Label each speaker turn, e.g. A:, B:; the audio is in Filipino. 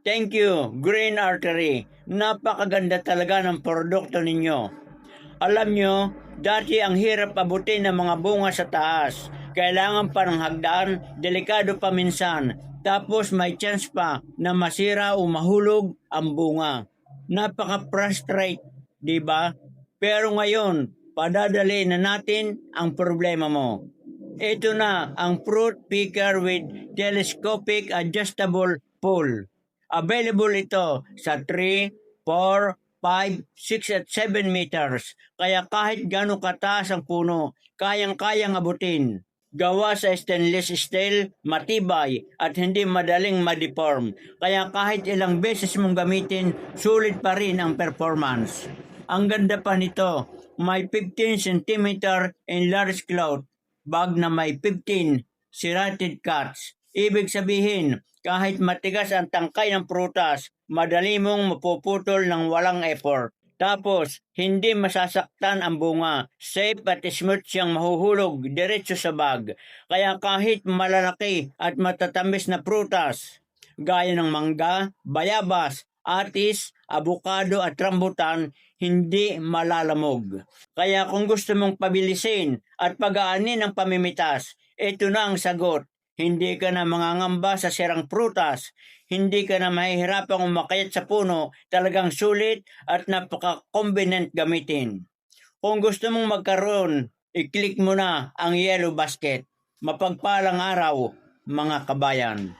A: Thank you, Green Artery. Napakaganda talaga ng produkto ninyo. Alam nyo, dati ang hirap abutin ng mga bunga sa taas. Kailangan pa ng hagdan, delikado pa minsan. Tapos may chance pa na masira o mahulog ang bunga. Napaka-frustrate, di ba? Pero ngayon, padadali na natin ang problema mo. Ito na ang fruit picker with telescopic adjustable pole. Available ito sa 3, 4, 5, 6 at 7 meters. Kaya kahit gano'ng kataas ang puno, kayang-kayang abutin. Gawa sa stainless steel, matibay at hindi madaling ma-deform. Kaya kahit ilang beses mong gamitin, sulit pa rin ang performance. Ang ganda pa nito, may 15 cm in large cloth, bag na may 15 serrated cuts. Ibig sabihin, kahit matigas ang tangkay ng prutas, madali mong mapuputol ng walang effort. Tapos, hindi masasaktan ang bunga. Safe at smooth siyang mahuhulog diretso sa bag. Kaya kahit malalaki at matatamis na prutas, gaya ng mangga, bayabas, atis, abukado at rambutan, hindi malalamog. Kaya kung gusto mong pabilisin at pagaanin ang pamimitas, ito na ang sagot. Hindi ka na mangangamba sa sirang prutas. Hindi ka na mahihirapang umakyat sa puno. Talagang sulit at napaka-convenient gamitin. Kung gusto mong magkaroon, i-click mo na ang yellow basket. Mapagpalang araw, mga kabayan.